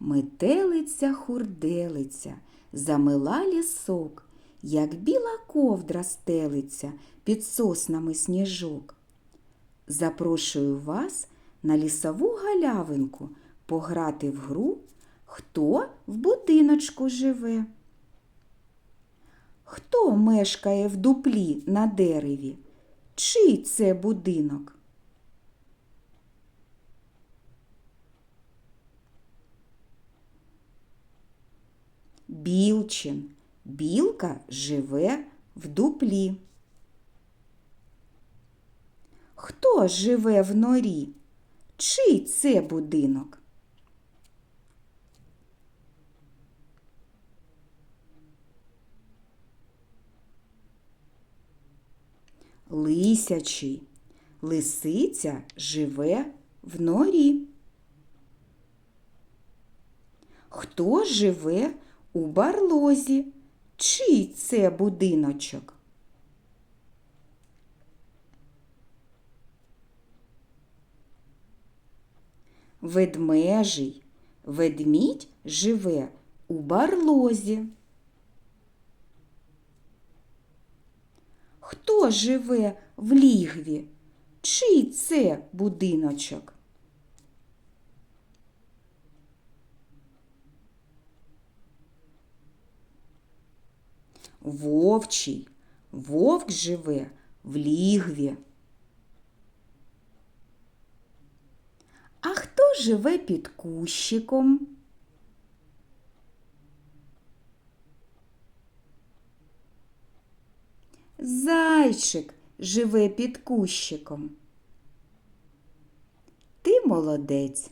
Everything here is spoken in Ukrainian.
Метелиця хурделиця, замила лісок, як біла ковдра стелиться під соснами сніжок. Запрошую вас на лісову галявинку пограти в гру, хто в будиночку живе. Хто мешкає в дуплі на дереві? Чий це будинок? Білчин. Білка живе в дуплі. Хто живе в норі? Чий це будинок? Лисячий. Лисиця живе в норі. Хто живе у барлозі? Чий це будиночок? Ведмежий. Ведмідь живе у барлозі. Хто живе в лігві? Чий це будиночок? Вовчий. Вовк живе в лігві. А хто живе під кущиком? Зайчик живе під кущиком. Ти молодець.